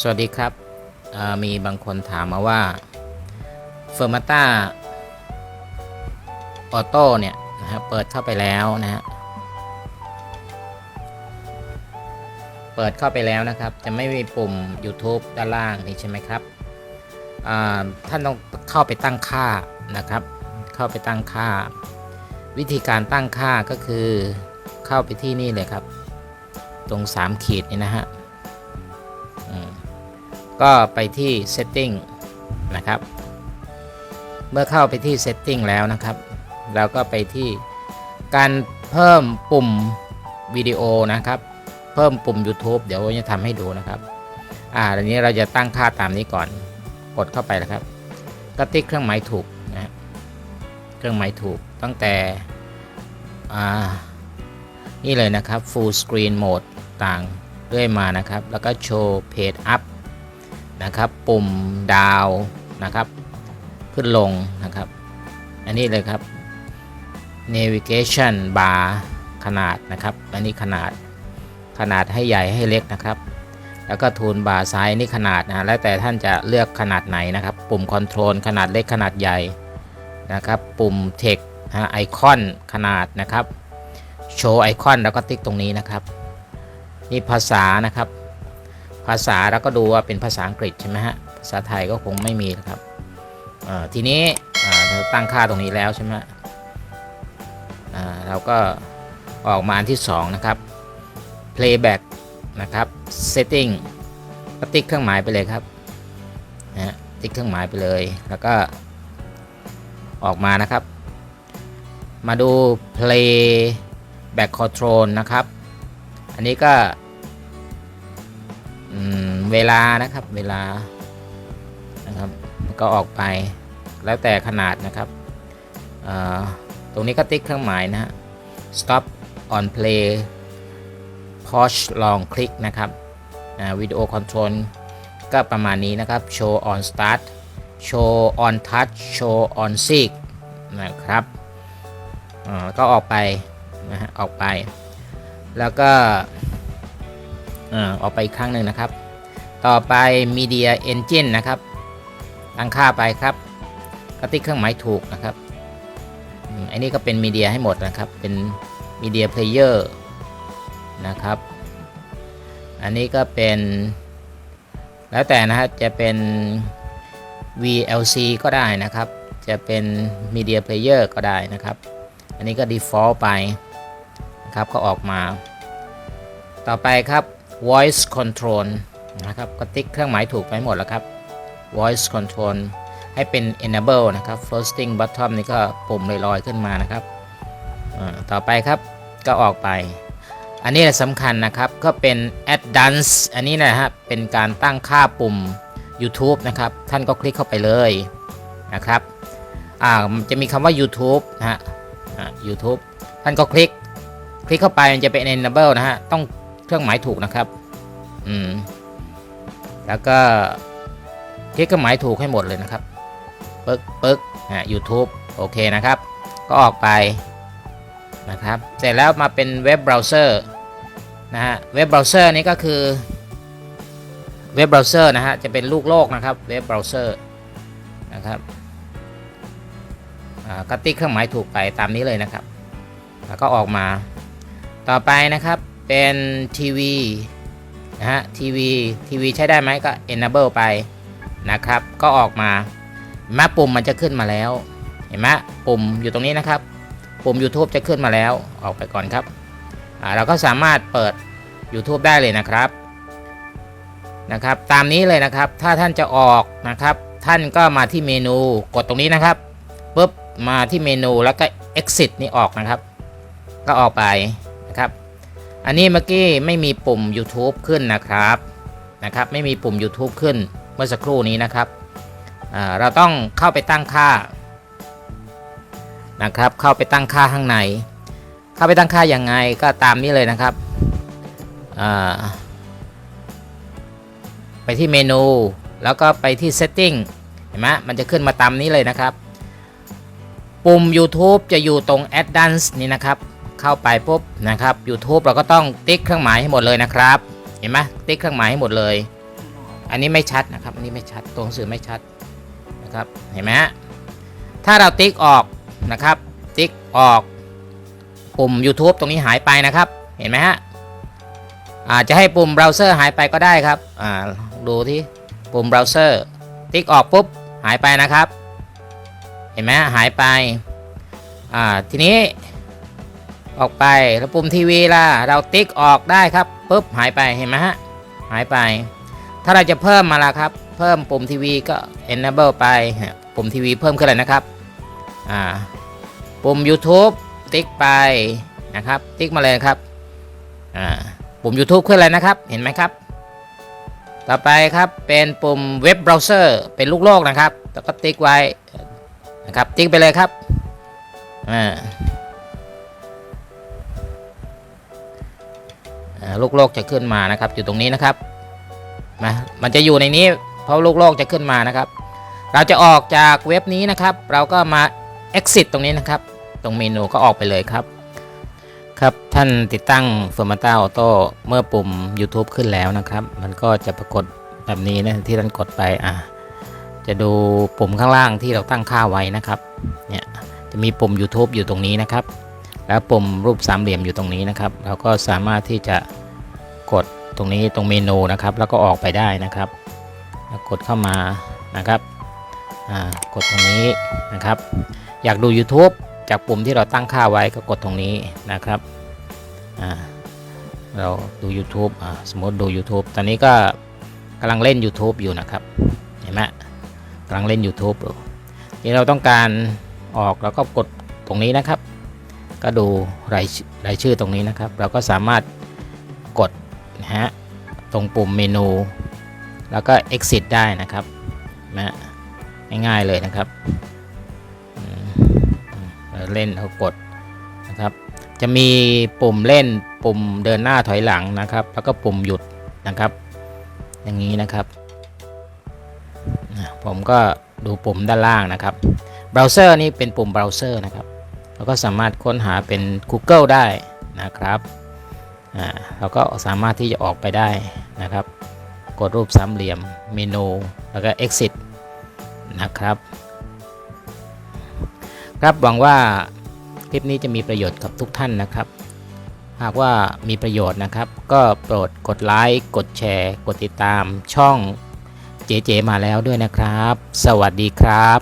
สวัสดีครับ มีบางคนถามมาว่า f e r m a t a Auto เนี่ยนะครับเปิดเข้าไปแล้วนะฮะเปิดเข้าไปแล้วนะครับ จะไม่มีปุ่ม YouTube ด้านล่างนี่ใช่ไหมครับท่านต้องเข้าไปตั้งค่านะครับ เข้าไปตั้งค่า วิธีการตั้งค่าก็คือเข้าไปที่นี่เลยครับ ตรง 3 ขีดนี่นะฮะ ก็ไปที่ setting นะครับ เมื่อเข้าไปที่ setting แล้วนะครับเราก็ไปที่การเพิ่มปุ่มวิดีโอนะครับ เพิ่มปุ่ม YouTube เดี๋ยวจะทำให้ดูนะครับ อ่าทีนี้เราจะตั้งค่าตามนี้ก่อน กดเข้าไปแล้วครับ ก็ติ๊กเครื่องหมายถูกนะเครื่องหมายถูกตั้งแต่อ่านี่เลยนะครับ full screen mode ต่างเรื่อยมานะครับ แล้วก็โชว์ page up นะครับ ปุ่มดาวนะครับ ขึ้นลงนะครับ อันนี้เลยครับ navigation bar ขนาดนะครับ อันนี้ขนาดขนาดให้ใหญ่ให้เล็กนะครับ แล้วก็ทูลบาร์ซ้ายนี่ขนาดนะแล้วแต่ท่านจะเลือกขนาดไหนนะครับ ปุ่มคอนโทรลขนาดเล็กขนาดใหญ่นะครับ ปุ่ม text ไอคอนขนาดนะครับ โชว์ไอคอนแล้วก็ติ๊กตรงนี้นะครับ นี่ภาษานะครับ ภาษาเราก็ดูว่าเป็นภาษาอังกฤษใช่ไหมฮะ ภาษาไทยก็คงไม่มีครับทีนี้เราตั้งค่าตรงนี้แล้วใช่ไหมเราก็ออกมาอันที่ 2 นะครับ playback นะครับ setting ก็ติ๊กเครื่องหมายไปเลยครับนะฮะติ๊กเครื่องหมายไปเลย แล้วก็ออกมานะครับ มาดู play back control นะครับ อันนี้ก็ เวลานะครับเวลานะครับก็ออกไปแล้วแต่ขนาดนะครับตรงนี้ก็ติ๊กเครื่องหมายนะฮะ stop on play pause long click นะครับวิดีโอคอนโทรลก็ประมาณนี้นะครับ show on start show on touch show on seek นะครับก็ออกไปนะฮะออกไป แล้วก็ ออกไปอีกครั้งหนึ่งนะครับ ต่อไป Media Engine นะครับ ตั้งค่าไปครับกติกเครื่องหมายถูกนะครับอันนี้ก็เป็นมีเดียให้หมดนะครับ เป็นมีเดียเพลเยอร์นะครับ อันนี้ก็เป็น แล้วแต่นะฮะจะเป็น VLC ก็ได้นะครับ จะเป็น Media Player ก็ได้นะครับ อันนี้ก็ default ไปนะครับก็ออกมา ต่อไปครับ voice control นะครับก็ติ๊กเครื่องหมายถูกไปหมดแล้วครับ voice control ให้เป็น enable นะครับ floating bottom นี่ก็ปุ่มลอยๆขึ้นมานะครับอ่าต่อไปครับก็ออกไป อันนี้สำคัญนะครับก็เป็น advanced อันนี้นะฮะเป็นการตั้งค่าปุ่ม YouTube นะครับ ท่านก็คลิกเข้าไปเลยนะครับอ่ามันจะมีคำว่า YouTube นะฮะอ่า YouTube ท่านก็คลิก คลิกเข้าไปมันจะเป็น enable นะฮะต้อง เครื่องหมายถูกนะครับ อืม แล้วก็คลิกเครื่องหมายถูกให้หมดเลยนะครับ ปึ๊กปึ๊กอ่า YouTube โอเคนะครับ ก็ออกไปนะครับ เสร็จแล้วมาเป็นเว็บเบราว์เซอร์นะฮะ เว็บเบราว์เซอร์นี้ก็คือเว็บเบราว์เซอร์นะฮะ จะเป็นลูกโลกนะครับ เว็บเบราว์เซอร์นะครับอ่าก็ติ๊กเครื่องหมายถูกไปตามนี้เลยนะครับ แล้วก็ออกมา ต่อไปนะครับ เป็นทีวีนะฮะทีวีทีวีใช้ได้ไหมก็ enable ไปนะครับ ก็ออกมาแม้ปุ่มมันจะขึ้นมาแล้ว เห็นไหมปุ่มอยู่ตรงนี้นะครับ ปุ่ม YouTube จะขึ้นมาแล้วออกไปก่อนครับอ่าเราก็สามารถเปิด YouTube ได้เลยนะครับนะครับ ตามนี้เลยนะครับ ถ้าท่านจะออกนะครับ ท่านก็มาที่เมนูกดตรงนี้นะครับปุ๊บมาที่เมนูแล้วก็ exit นี่ออกนะครับ ก็ออกไปนะครับ อันนี้เมื่อกี้ไม่มีปุ่ม YouTube ขึ้นนะครับนะครับไม่มีปุ่ม YouTube ขึ้นเมื่อสักครู่นี้นะครับเราต้องเข้าไปตั้งค่านะครับเข้าไปตั้งค่าข้างใน เข้าไปตั้งค่ายังไงก็ตามนี้เลยนะครับไปที่เมนูแล้วก็ไปที่ setting เห็นไหมมันจะขึ้นมาตามนี้เลยนะครับ ปุ่ม YouTube จะอยู่ตรง Advanced นี่นะครับ เข้าไปปุ๊บนะครับ YouTube เราก็ต้องติ๊กเครื่องหมายให้หมดเลยนะครับ เห็นไหมติ๊กเครื่องหมายให้หมดเลย อันนี้ไม่ชัดนะครับ อันนี้ไม่ชัดตัวหนังสือไม่ชัดนะครับ เห็นไหมฮะถ้าเราติ๊กออกนะครับ ติ๊กออกปุ่ม YouTube ตรงนี้หายไปนะครับ เห็นไหมฮะอาจจะให้ปุ่มเบราว์เซอร์หายไปก็ได้ครับอ่าดูที่ปุ่มเบราว์เซอร์ ติ๊กออกปุ๊บหายไปนะครับ เห็นไหมหายไปอ่าทีนี้ ออกไปแล้วปุ่มทีวีล่ะเราติ๊กออกได้ครับปุ๊บหายไปเห็นไหมฮะหายไป ถ้าเราจะเพิ่มมาละครับ เพิ่มปุ่มทีวีก็ enable ไปปุ่มทีวีเพิ่มขึ้นเลยนะครับอ่าปุ่ม YouTube ติ๊กไปนะครับ ติ๊กมาเลยครับอ่าปุ่ม YouTube ขึ้นเลยนะครับ เห็นไหมครับ ต่อไปครับเป็นปุ่มเว็บเบราว์เซอร์เป็นลูกโลกนะครับแล้วก็ติ๊กไว้นะครับ ติ๊กไปเลยครับอ่า ลูกโลกจะขึ้นมานะครับ อยู่ตรงนี้นะครับมามันจะอยู่ในนี้ เพราะลูกโลกจะขึ้นมานะครับ เราจะออกจากเว็บนี้นะครับ เราก็มา exit ตรงนี้นะครับ ตรงเมนูก็ออกไปเลยครับ ครับท่านติดตั้ง f o r m a t a Auto เมื่อปุ่ม YouTube ขึ้นแล้วนะครับ มันก็จะปรากฏแบบนี้นะที่ท่านกดไปอะจะดูปุ่มข้างล่างที่เราตั้งค่าไว้นะครับเนี่ยจะมีปุ่ม YouTube อยู่ตรงนี้นะครับ แล้วปุ่มรูปสามเหลี่ยมอยู่ตรงนี้นะครับ เราก็สามารถที่จะกดตรงนี้ตรงเมนูนะครับ แล้วก็ออกไปได้นะครับกดเข้ามานะครับอ่ากดตรงนี้นะครับ อยากดู YouTube จากปุ่มที่เราตั้งค่าไว้ก็กดตรงนี้นะครับอ่าเราดู YouTube อ่าสมมติดู YouTube ตอนนี้ก็กำลังเล่น YouTube อยู่นะครับเห็นไหมกำลังเล่น YouTube อยู่ที่เราต้องการออกเราก็กดตรงนี้นะครับ ก็ดูรายชื่อรายชื่อตรงนี้นะครับ เราก็สามารถกดนะฮะตรงปุ่มเมนู แล้วก็ exit ได้นะครับนะง่ายๆเลยนะครับเล่นเรากดนะครับ จะมีปุ่มเล่นปุ่มเดินหน้าถอยหลังนะครับ แล้วก็ปุ่มหยุดนะครับ อย่างนี้นะครับผมก็ดูปุ่มด้านล่างนะครับเบราว์เซอร์นี่เป็นปุ่มเบราว์เซอร์นะครับ เราก็สามารถค้นหาเป็น Google ได้นะครับอ่าเราก็สามารถที่จะออกไปได้นะครับ กดรูปสามเหลี่ยมเมนูแล้วก็ exit นะครับ ครับหวังว่าคลิปนี้จะมีประโยชน์กับทุกท่านนะครับ หากว่ามีประโยชน์นะครับ ก็โปรดกดไลค์กดแชร์ กดติดตามช่องเจเจมาแล้วด้วยนะครับ สวัสดีครับ